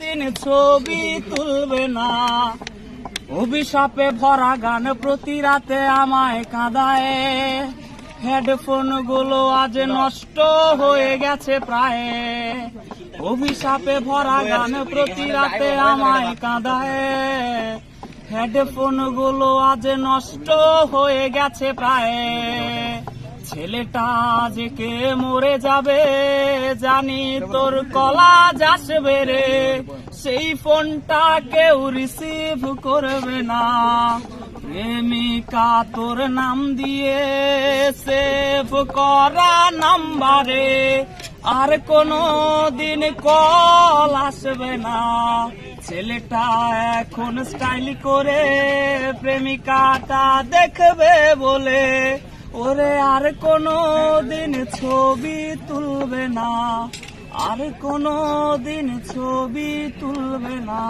দিন ছবি তুলবে না। অভিশাপে ভরা গান প্রতি রাতে আমায় কাঁদায়। হেডফোনগুলো আজ নষ্ট হয়ে গেছে প্রায়। অভিশাপে ভরা গান প্রতি রাতে আমায় কাঁদায়। হেডফোনগুলো আজ নষ্ট হয়ে গেছে প্রায়। ছেলেটা আজকে মরে যাবে, জানি তোর কলা আসবে রে। সেই ফোনটা কেউ রিসিভ করবে না। প্রেমিকা তোর নাম দিয়ে সেভ করা নাম্বারে আর কোনো দিন কল আসবে না। ছেলেটা এখন স্টাইল করে প্রেমিকাটা দেখবে বলে ওরে আর কোনো দিন ছবি তুলবে না। আর কোনো দিন ছবি তুলবে না।